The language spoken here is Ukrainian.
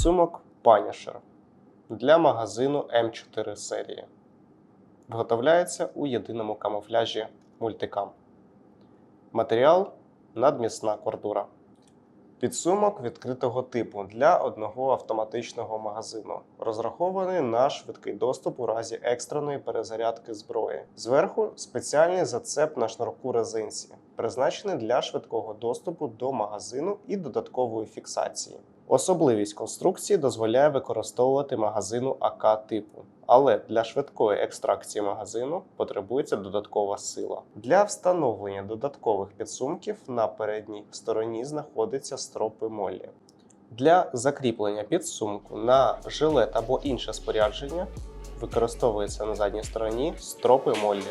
Підсумок Punisher для магазину М4 серії. Виготовляється у єдиному камуфляжі мультикам. Матеріал надмісна кордура. Підсумок відкритого типу для одного автоматичного магазину, розрахований на швидкий доступ у разі екстреної перезарядки зброї. Зверху спеціальний зацеп на шнурку резинці, призначений для швидкого доступу до магазину і додаткової фіксації. Особливість конструкції дозволяє використовувати магазину АК типу, але для швидкої екстракції магазину потребується додаткова сила. Для встановлення додаткових підсумків на передній стороні знаходяться стропи молі. Для закріплення підсумку на жилет або інше спорядження використовується на задній стороні стропи моллі.